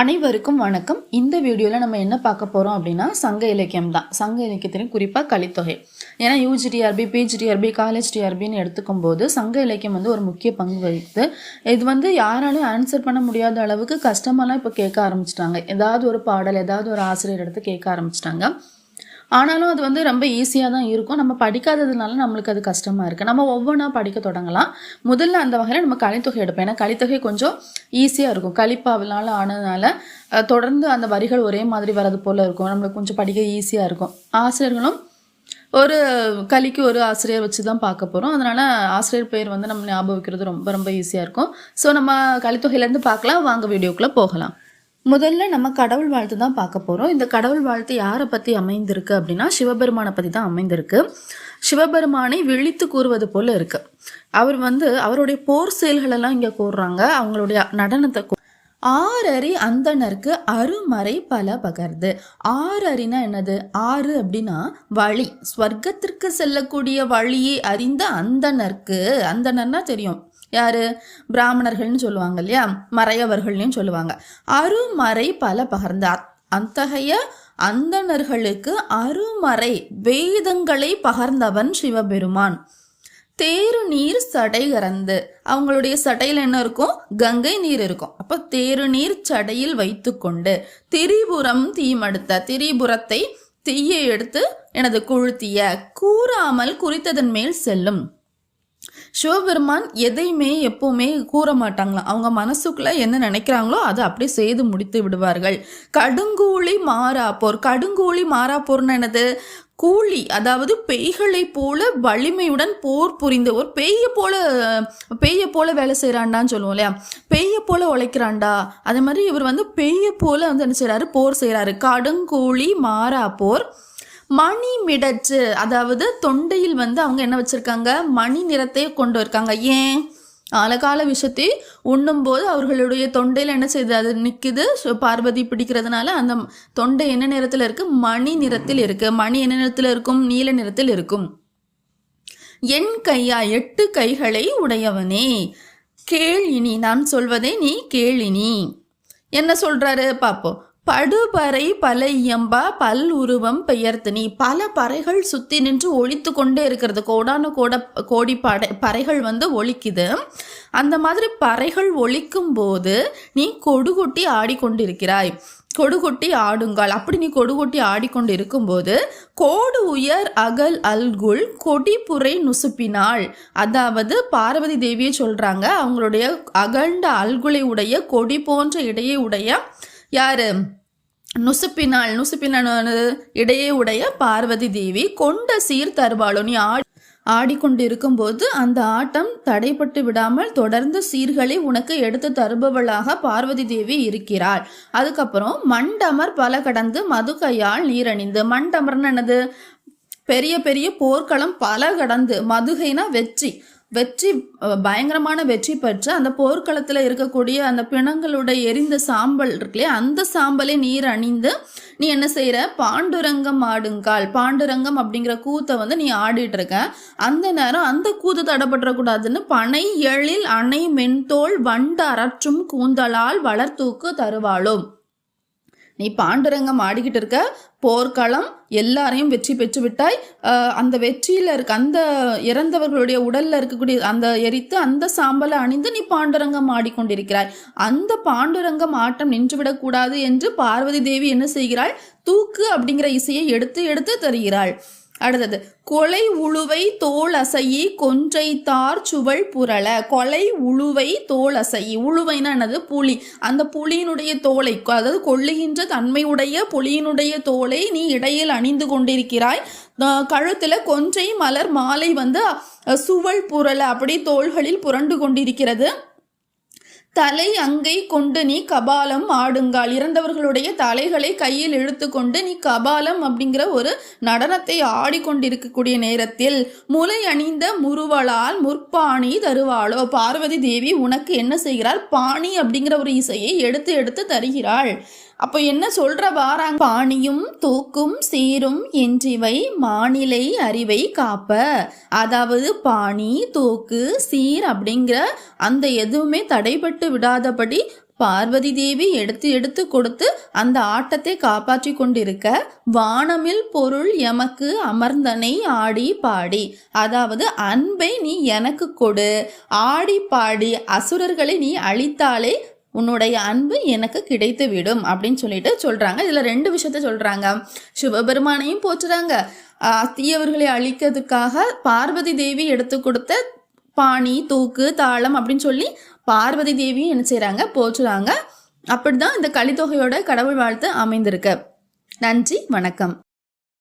அனைவருக்கும் வணக்கம். இந்த வீடியோவில் நம்ம என்ன பார்க்க போகிறோம் அப்படின்னா சங்க இலக்கியம் தான். சங்க இலக்கியத்திலும் குறிப்பாக கலித்தொகை. ஏன்னா யூஜிடிஆர்பி பிஜிடிஆர்பி காலேஜ் டிஆர்பின்னு எடுத்துக்கும் போது சங்க இலக்கியம் வந்து ஒரு முக்கிய பங்கு வகித்து இது வந்து யாராலையும் ஆன்சர் பண்ண முடியாத அளவுக்கு கஷ்டமெல்லாம் இப்போ கேட்க ஆரம்பிச்சிட்டாங்க. ஏதாவது ஒரு பாடல் ஏதாவது ஒரு ஆசிரியர் எடுத்து கேட்க ஆரம்பிச்சிட்டாங்க. ஆனாலும் அது வந்து ரொம்ப ஈஸியாக தான் இருக்கும். நம்ம படிக்காததுனால நம்மளுக்கு அது கஷ்டமாக இருக்குது நம்ம ஒவ்வொன்றா படிக்க தொடங்கலாம். முதல்ல அந்த வகையில் நம்ம கலித்தொகை எடுப்போம். ஏன்னா கலித்தொகை கொஞ்சம் ஈஸியாக இருக்கும். கலிப்பாவினால ஆனதுனால தொடர்ந்து அந்த வரிகள் ஒரே மாதிரி வர்றது போல் இருக்கும். நம்மளுக்கு கொஞ்சம் படிக்க ஈஸியாக இருக்கும். ஆசிரியர்களும் ஒரு கலிக்கு ஒரு ஆசிரியர் வச்சு தான் பார்க்க போகிறோம் அதனால் ஆசிரியர் பேர் வந்து நம்ம ஞாபகம் வைக்கிறது ரொம்ப ரொம்ப ஈஸியாக இருக்கும். ஸோ நம்ம கலித்தொகையிலேருந்து பார்க்கலாம். வாங்க வீடியோக்குள்ளே போகலாம். முதல்ல நம்ம கடவுள் வாழ்த்து தான் பார்க்க போகிறோம் இந்த கடவுள் வாழ்த்து யாரை பற்றி அமைந்திருக்கு அப்படின்னா சிவபெருமானை பற்றி தான் அமைந்திருக்கு. சிவபெருமானை விழித்து கூறுவது போல் இருக்கு. அவர் வந்து அவருடைய போர் செயல்களெல்லாம் இங்கே கூறுறாங்க. அவங்களுடைய நடனத்தை ஆறறி அந்தனருக்கு அருமறை பல பகர்து ஆறறினா என்னது? ஆறு அப்படின்னா வழி. ஸ்வர்க்கத்திற்கு செல்லக்கூடிய வழியை அறிந்த அந்தணர்க்கு அந்தனர்னா தெரியும். யாரு? பிராமணர்கள்னு சொல்லுவாங்க இல்லையா? மறையவர்கள்னு சொல்லுவாங்க. அருமறை பல பகர்ந்த அத்- அத்தகைய அந்தணர்களுக்கு அருமறை வேதங்களை பகர்ந்தவன் சிவபெருமான். தேரு நீர் சடை கறந்து அவங்களுடைய சடையில் என்ன இருக்கும்? கங்கை நீர் இருக்கும். அப்போ தேரு நீர் சடையில் வைத்துக்கொண்டு திரிபுரம் தீமடுத்த திரிபுரத்தை தீயை எடுத்து எனது குழுத்திய கூறாமல் குறித்ததன் மேல் செல்லும். சிவபெருமான் எதையுமே எப்பவுமே கூற மாட்டாங்களாம் அவங்க மனசுக்குள்ள என்ன நினைக்கிறாங்களோ அதை அப்படியே செய்து முடித்து விடுவார்கள். கடுங்கூலி மாறாப்போர். கடுங்கூலி மாறாப்போர்னு என்னது? கூலி அதாவது பேய்களைப் போல வலிமையுடன் போர் புரிந்து ஒரு பேயை போல பேயை போல வேலை செய்கிறாண்டான்னு சொல்லுவோம் இல்லையா? பேயை போல உழைக்கிறான்டா. அதே மாதிரி இவர் வந்து பேயை போல வந்து என்ன செய்கிறாரு போர் செய்கிறாரு கடுங்கூலி போர் மணி மிடற்று அதாவது தொண்டையில் வந்து அவங்க என்ன வச்சுருக்காங்க? மணி நிறத்தை கொண்டு இருக்காங்க. ஏன்? அழகால விஷத்தை உண்ணும்போது அவர்களுடைய தொண்டையில் என்ன செய்யுது அது நிற்குது பார்வதி பிடிக்கிறதுனால அந்த தொண்டை என்ன நிறத்தில் இருக்கு? மணி நிறத்தில் இருக்கு. மணி என்ன நிறத்தில் இருக்கும்? நீல நிறத்தில் இருக்கும். என் கையா எட்டு கைகளை உடையவனே. கேள் இனி நான் சொல்வதை நீ கேள் இனி. என்ன சொல்றாரு? பாப்போம். படுபறை பல இயம்பா பல் உருவம் பெயர்த்து நீ பல பறைகள் சுத்தி நின்று ஒழித்து கொண்டே இருக்கிறது. கோடான கோட கோடி படை பறைகள் வந்து ஒழிக்குது அந்த மாதிரி பறைகள் ஒழிக்கும் போது நீ கொடுகுட்டி ஆடிக்கொண்டிருக்கிறாய். கொடுகுட்டி ஆடுங்கள் அப்படி நீ கொடுகுட்டி ஆடிக்கொண்டு இருக்கும்போது கோடு உயர் அகல் அல்குல் கொடிப்புரை நுசுப்பினாள். அதாவது பார்வதி தேவியை சொல்றாங்க அவங்களுடைய அகண்ட அல்குலை உடைய கொடி போன்ற இடையே உடைய யார்? நுசுப்பினாள் நுசுப்பினாள் இடையே உடைய பார்வதி தேவி கொண்ட சீர் தருவாளோ நீ ஆடி ஆடிக்கொண்டு இருக்கும்போது அந்த ஆட்டம் தடைப்பட்டு விடாமல் தொடர்ந்து சீர்களை உனக்கு எடுத்து தருபவளாக பார்வதி தேவி இருக்கிறாள். அதுக்கப்புறம் மண்டமர் பல கடந்து மதுகையால் நீரணிந்து. மண்டமர்னு என்னது பெரிய பெரிய போர்க்களம் பல கடந்து மதுகைனா வெற்றி. வெற்றி பயங்கரமான வெற்றி பெற்று அந்த போர்க்களத்தில் இருக்கக்கூடிய அந்த பிணங்களுடைய எரிந்த சாம்பல் இருக்குல்லையே அந்த சாம்பலை நீர் அணிந்து நீ என்ன செய்கிற பாண்டுரங்கம் ஆடுங்கால். பாண்டுரங்கம் அப்படிங்கிற கூத்தை வந்து நீ ஆடிட்டு இருக்க. அந்த நேரம் அந்த கூத்து தடப்பட்டுறக்கூடாதுன்னு பனை எழில் அணை மென்தோல் வண்டு அரற்றும் கூந்தலால் வளர்த்தூக்கு தருவாளும் நீ பாண்டுரங்கம் ஆடிக்கிட்டு இருக்க போர்க்களம் எல்லாரையும் வெற்றி பெற்று விட்டாய். அந்த வெற்றியில் இருக்க அந்த இறந்தவர்களுடைய உடல்ல இருக்கக்கூடிய அந்த எரித்து அந்த சாம்பலை அணிந்து நீ பாண்டுரங்கம் ஆடிக்கொண்டிருக்கிறாய். அந்த பாண்டுரங்கம் ஆட்டம் நின்றுவிடக்கூடாது என்று பார்வதி தேவி என்ன செய்கிறாள்? தூக்கு அப்படிங்கிற இசையை எடுத்து எடுத்து தருகிறாள். அடுத்தது கொலை உழுவை தோல் அசையி கொன்றை தார் சுவள் புரள. கொலை உழுவை தோல் அசையி. உழுவைனா என்னது? புலி. அந்த புலியினுடைய தோலை அதாவது கொள்ளுகின்ற தன்மையுடைய புலியினுடைய தோலை நீ இடையில் அணிந்து கொண்டிருக்கிறாய். கழுத்தில் கொன்றை மலர் மாலை வந்து சுவள் புரள. அப்படி தோள்களில் புரண்டு கொண்டிருக்கிறது. தலை அங்கை கொண்டு நீ கபாலம் ஆடுங்கால். இறந்தவர்களுடைய தலைகளை கையில் இழுத்துக்கொண்டு நீ கபாலம் அப்படிங்கிற ஒரு நடனத்தை ஆடிக்கொண்டிருக்கக்கூடிய நேரத்தில் முலை அணிந்த முருவலால் முற்பாணி தருவாளோ? பார்வதி தேவி உனக்கு என்ன செய்கிறாள்? பாணி அப்படிங்கிற ஒரு இசையை எடுத்து எடுத்து தருகிறாள். அப்போ என்ன சொல்ற வாராங்க? பாணியும் தூக்கும் சீரும் என்றிவை மாநிலை அறிவை காப்ப. அதாவது பாணி தூக்கு சீர் அப்படிங்கிற அந்த எதுவுமே தடைபட்டு விடாதபடி பார்வதி தேவி எடுத்து எடுத்து கொடுத்து அந்த ஆட்டத்தை காப்பாற்றி கொண்டிருக்க. வானமில் பொருள் எமக்கு அமர்ந்தனை ஆடி பாடி. அதாவது அன்பை நீ எனக்கு கொடு. ஆடி பாடி அசுரர்களை நீ அழித்தாலே உன்னுடைய அன்பு எனக்கு கிடைத்து விடும் அப்படின்னு சொல்லிட்டு சொல்றாங்க. இதுல ரெண்டு விஷயத்த சொல்றாங்க. சிவபெருமானையும் போற்றுறாங்க. தீயவர்களை அழிக்கிறதுக்காக பார்வதி தேவி எடுத்து கொடுத்த பாணி தூக்கு தாளம் அப்படின்னு சொல்லி பார்வதி தேவியும் என்ன செய்கிறாங்க போற்றுறாங்க. அப்படிதான் இந்த கலித்தொகையோட கடவுள் வாழ்த்து அமைந்திருக்கு. நன்றி வணக்கம்.